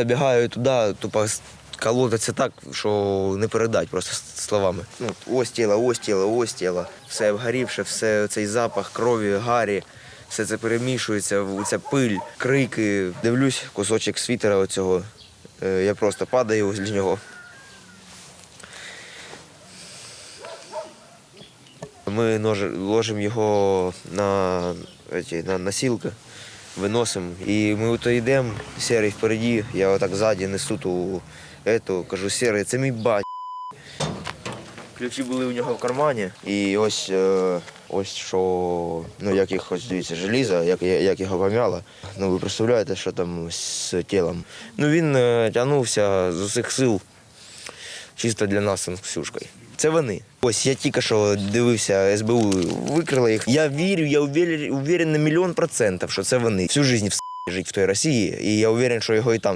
Забігаю туди, тупо колотиться так, що не передать просто словами. Ну, ось тіло, ось тіло, ось тіло. Все обгорівше, все цей запах крові, гарі. Все це перемішується, ця пиль, крики. Дивлюсь, кусочок світера оцього. Е, Я просто падаю возле нього. Ми ложимо його на, на носілки, виносимо. І ми ото йдемо, сірий впереді, я отак ззаді несу ту ету, кажу, сірий, це мій бать. Ключі були у нього в кармані, і ось, е, ось що, ну як їх ось дивіться, желізо, як, як його помяло. Ну ви представляєте, що там з тілом. Ну він е, тягнувся з усіх сил чисто для нас з Ксюшкою. Це вони. Ось я тільки що дивився, СБУ викрила їх. Я вірю, я уверен, на мільйон процентів, що це вони. Всю життя в жить в той Росії, і я уверен, що його і там